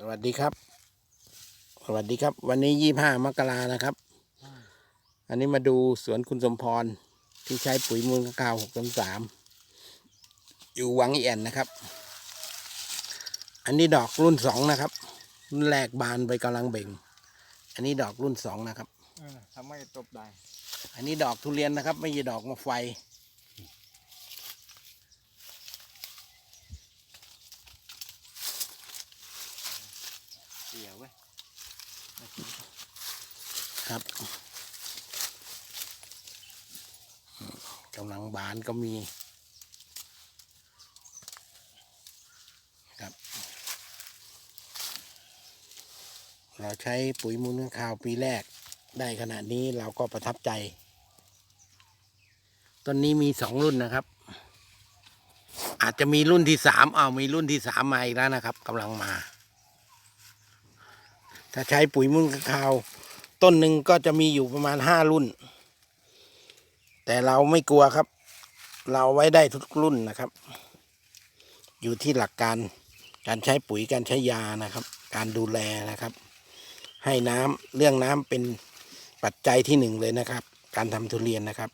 สวัสดีครับ สวัสดีครับ วันนี้ยี่ห้ามกรานะครับ อันนี้มาดูสวนคุณสมพร ที่ใช้ปุ๋ยมูลข้าวหกสามสามอยู่วังอีแอนนะครับ อันนี้ดอกรุ่นสองนะครับ รุ่นแรกบานไปกำลังเบ่ง อันนี้ดอกรุ่นสองนะครับเออทำไมตบได้ อันนี้ดอกทุเรียนนะครับ ไม่ใช่ดอกมะไฟ สียเว้ยครับกำลังบานก็มีครับ เราใช้ปุ๋ยมูลข้าวปีแรก ได้ขนาดนี้เราก็ประทับใจ ต้นนี้มีสองรุ่นนะครับ อาจจะมีรุ่นที่สามเอาวมีรุ่นที่สามมาอีกแล้วนะครับกำลังมา ถ้าใช้ปุ๋ยมูลข้าว ต้นหนึ่งก็จะมีอยู่ประมาณห้ารุ่น แต่เราไม่กลัวครับ เราไว้ได้ทุกรุ่นนะครับ อยู่ที่หลักการการใช้ปุ๋ยการใช้ยานะครับ การดูแลนะครับ ให้น้ำเรื่องน้ำเป็นปัจจัยที่หนึ่งเลยนะครับ การทำทุเรียนนะครับ